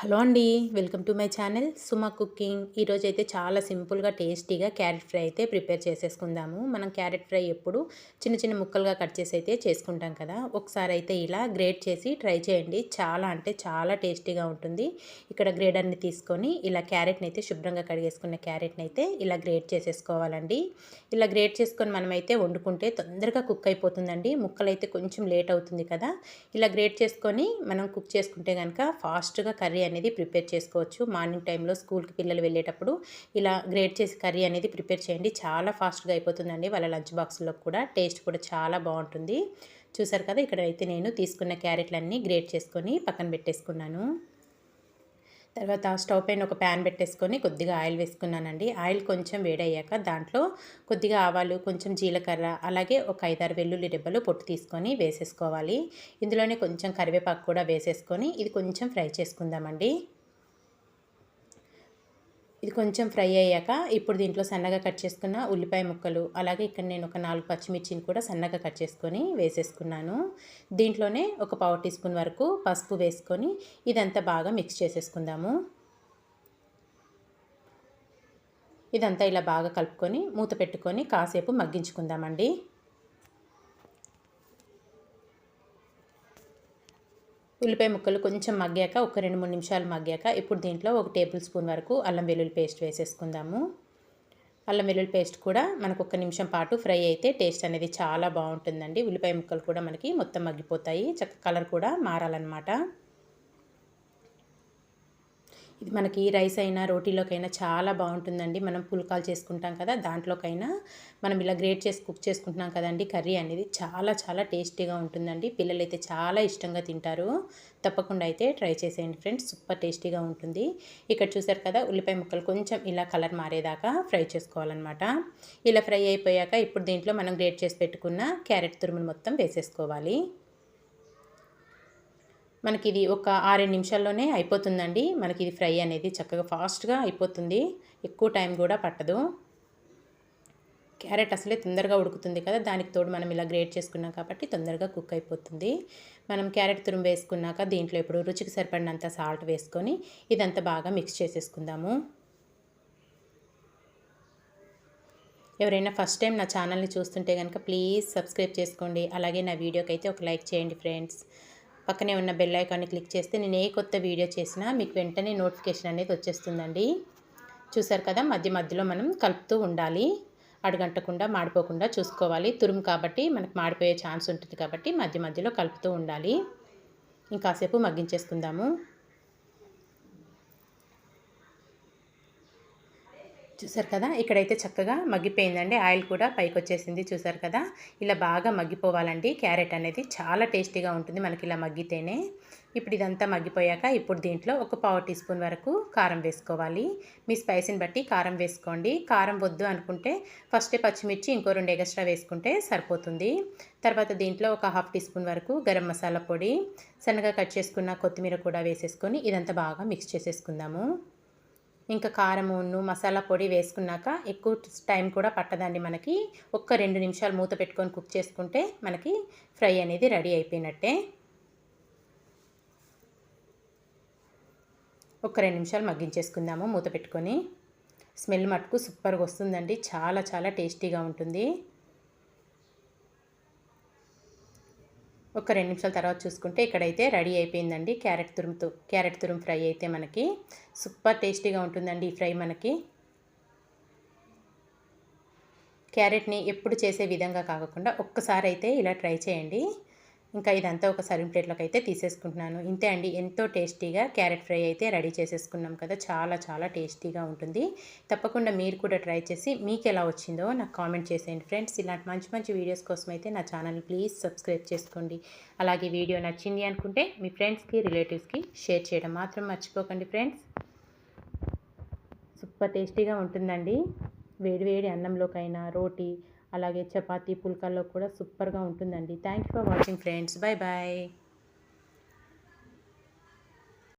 Hello అండి welcome to my channel Suma cooking. ఈరోజు అయితే చాలా సింపుల్గా టేస్టీగా క్యారెట్ ఫ్రై అయితే ప్రిపేర్ చేసేసుకుందాము. మనం క్యారెట్ ఫ్రై ఎప్పుడు చిన్న చిన్న ముక్కలుగా కట్ చేసి అయితే చేసుకుంటాం కదా. ఒకసారి అయితే ఇలా గ్రేట్ చేసి ట్రై చేయండి. చాలా అంటే చాలా టేస్టీగా ఉంటుంది. ఇక్కడ గ్రేడర్ని తీసుకొని ఇలా క్యారెట్ని అయితే శుభ్రంగా కడిగేసుకున్న క్యారెట్ని అయితే ఇలా గ్రేట్ చేసేసుకోవాలండి. ఇలా గ్రేట్ చేసుకొని మనమైతే వండుకుంటే తొందరగా కుక్ అయిపోతుందండి. ముక్కలు అయితే కొంచెం లేట్ అవుతుంది కదా. ఇలా గ్రేట్ చేసుకొని మనం కుక్ చేసుకుంటే కనుక ఫాస్ట్గా కర్రీ అనేది ప్రిపేర్ చేసుకోవచ్చు. మార్నింగ్ టైంలో స్కూల్కి పిల్లలు వెళ్ళేటప్పుడు ఇలా గ్రేట్ చేసి కర్రీ అనేది ప్రిపేర్ చేయండి. చాలా ఫాస్ట్గా అయిపోతుందండి వాళ్ళ లంచ్ బాక్స్లో కూడా. టేస్ట్ కూడా చాలా బాగుంటుంది. చూసారు కదా ఇక్కడ అయితే నేను తీసుకున్న క్యారెట్లన్నీ గ్రేట్ చేసుకొని పక్కన పెట్టేసుకున్నాను. తర్వాత స్టవ్ పైన ఒక ప్యాన్ పెట్టేసుకొని కొద్దిగా ఆయిల్ వేసుకున్నానండి. ఆయిల్ కొంచెం వేడయ్యాక దాంట్లో కొద్దిగా ఆవాలు కొంచెం జీలకర్ర అలాగే ఒక ఐదారు వెల్లుల్లి రెబ్బలు పొట్టు తీసుకొని వేసేసుకోవాలి. ఇందులోనే కొంచెం కరివేపాకు కూడా వేసేసుకొని ఇది కొంచెం ఫ్రై చేసుకుందామండి. ఇది కొంచెం ఫ్రై అయ్యాక ఇప్పుడు దీంట్లో సన్నగా కట్ చేసుకున్న ఉల్లిపాయ ముక్కలు అలాగే ఇక్కడ నేను ఒక నాలుగు పచ్చిమిర్చిని కూడా సన్నగా కట్ చేసుకొని వేసేసుకున్నాను. దీంట్లోనే ఒక పావు టీ స్పూన్ వరకు పసుపు వేసుకొని ఇదంతా బాగా మిక్స్ చేసేసుకుందాము. ఇదంతా ఇలా బాగా కలుపుకొని మూత పెట్టుకొని కాసేపు మగ్గించుకుందామండి. ఉల్లిపాయ ముక్కలు కొంచెం మగ్గాక ఒక రెండు మూడు నిమిషాలు మగ్గాక ఇప్పుడు దీంట్లో ఒక టేబుల్ స్పూన్ వరకు అల్లం వెల్లుల్లి పేస్ట్ వేసేసుకుందాము. అల్లం వెల్లుల్లి పేస్ట్ కూడా మనకు ఒక నిమిషం పాటు ఫ్రై అయితే టేస్ట్ అనేది చాలా బాగుంటుందండి. ఉల్లిపాయ ముక్కలు కూడా మనకి మొత్తం మగ్గిపోతాయి. చక్క కలర్ కూడా మారాలన్నమాట. ఇది మనకి రైస్ అయినా రోటీలోకైనా చాలా బాగుంటుందండి. మనం పుల్కాలు చేసుకుంటాం కదా దాంట్లోకైనా మనం ఇలా గ్రేట్ చేసి కుక్ చేసుకుంటున్నాం కదండి కర్రీ అనేది. చాలా చాలా టేస్టీగా ఉంటుందండి. పిల్లలు అయితే చాలా ఇష్టంగా తింటారు. తప్పకుండా అయితే ట్రై చేసేయండి ఫ్రెండ్స్. సూపర్ టేస్టీగా ఉంటుంది. ఇక్కడ చూసారు కదా ఉల్లిపాయ ముక్కలు కొంచెం ఇలా కలర్ మారేదాకా ఫ్రై చేసుకోవాలన్నమాట. ఇలా ఫ్రై అయిపోయాక ఇప్పుడు దీంట్లో మనం గ్రేట్ చేసి పెట్టుకున్న క్యారెట్ తురుములు మొత్తం వేసేసుకోవాలి. మనకి ఇది ఒక ఆరేడు నిమిషాల్లోనే అయిపోతుందండి. మనకి ఇది ఫ్రై అనేది చక్కగా ఫాస్ట్గా అయిపోతుంది. ఎక్కువ టైం కూడా పట్టదు. క్యారెట్ అసలే తొందరగా ఉడుకుతుంది కదా దానికి తోడు మనం ఇలా గ్రేట్ చేసుకున్నాం కాబట్టి తొందరగా కుక్ అయిపోతుంది. మనం క్యారెట్ తురుము వేసుకున్నాక దీంట్లో ఇప్పుడు రుచికి సరిపడినంత సాల్ట్ వేసుకొని ఇదంతా బాగా మిక్స్ చేసేసుకుందాము. ఎవరైనా ఫస్ట్ టైం నా ఛానల్ని చూస్తుంటే కనుక ప్లీజ్ సబ్స్క్రైబ్ చేసుకోండి. అలాగే నా వీడియోకి అయితే ఒక లైక్ చేయండి ఫ్రెండ్స్. పక్కనే ఉన్న బెల్ ఐకాన్ని క్లిక్ చేస్తే నేను ఏ కొత్త వీడియో చేసినా మీకు వెంటనే నోటిఫికేషన్ అనేది వచ్చేస్తుందండి. చూసారు కదా మధ్య మధ్యలో మనం కలుపుతూ ఉండాలి. అడుగంటకుండా మాడిపోకుండా చూసుకోవాలి. తురుము కాబట్టి మనకు మాడిపోయే ఛాన్స్ ఉంటుంది కాబట్టి మధ్య మధ్యలో కలుపుతూ ఉండాలి. ఇంకాసేపు మగ్గించేసుకుందాము. చూసారు కదా? ఇక్కడైతే చక్కగా మగ్గిపోయిందండి. ఆయిల్ కూడా పైకి వచ్చేసింది చూసారు కదా? ఇలా బాగా మగ్గిపోవాలండి. క్యారెట్ అనేది చాలా టేస్టీగా ఉంటుంది మనకి ఇలా మగ్గితేనే. ఇప్పుడు ఇదంతా మగ్గిపోయాక ఇప్పుడు దీంట్లో ఒక పావు టీ స్పూన్ వరకు కారం వేసుకోవాలి. మీ స్పైసీని బట్టి కారం వేసుకోండి. కారం వద్దు అనుకుంటే ఫస్ట్ పచ్చిమిర్చి ఇంకో రెండు ఎగస్ట్రా వేసుకుంటే సరిపోతుంది. తర్వాత దీంట్లో ఒక హాఫ్ టీ స్పూన్ వరకు గరం మసాలా పొడి సన్నగా కట్ చేసుకున్న కొత్తిమీర కూడా వేసేసుకొని ఇదంతా బాగా మిక్స్ చేసేసుకుందాము. ఇంకా కారమును మసాలా పొడి వేసుకున్నాక ఎక్కువ టైం కూడా పట్టదండి మనకి. ఒక్క రెండు నిమిషాలు మూత పెట్టుకొని కుక్ చేసుకుంటే మనకి ఫ్రై అనేది రెడీ అయిపోయినట్టే. ఒక రెండు నిమిషాలు మగ్గించేసుకుందాము మూత పెట్టుకొని. స్మెల్ మటుకు సూపర్గా వస్తుందండి. చాలా చాలా టేస్టీగా ఉంటుంది. ఒక రెండు నిమిషాల తర్వాత చూసుకుంటే ఇక్కడైతే రెడీ అయిపోయిందండి క్యారెట్ తురుముతో క్యారెట్ తురుము ఫ్రై అయితే మనకి. సూపర్ టేస్టీగా ఉంటుందండి ఈ ఫ్రై మనకి. క్యారెట్ని ఎప్పుడు చేసే విధంగా కాకుండా ఒక్కసారి అయితే ఇలా ట్రై చేయండి. ఇంకా ఇదంతా ఒక సర్వింగ్ ప్లేట్లోకి అయితే తీసేసుకుంటున్నాను. ఇంతే అండి. ఎంతో టేస్టీగా క్యారెట్ ఫ్రై అయితే రెడీ చేసేసుకున్నాం కదా. చాలా చాలా టేస్టీగా ఉంటుంది. తప్పకుండా మీరు కూడా ట్రై చేసి మీకు ఎలా వచ్చిందో నాకు కామెంట్ చేసేయండి ఫ్రెండ్స్. ఇలాంటి మంచి మంచి వీడియోస్ కోసం అయితే నా ఛానల్ని ప్లీజ్ సబ్స్క్రైబ్ చేసుకోండి. అలాగే వీడియో నచ్చింది అనుకుంటే మీ ఫ్రెండ్స్కి రిలేటివ్స్కి షేర్ చేయడం మాత్రం మర్చిపోకండి ఫ్రెండ్స్. సూపర్ టేస్టీగా ఉంటుందండి. వేడివేడి అన్నంలోకైనా రోటీ అలాగే చపాతీ పుల్కాల్లో కూడా సూపర్గా ఉంటుందండి. Thank you for watching friends bye bye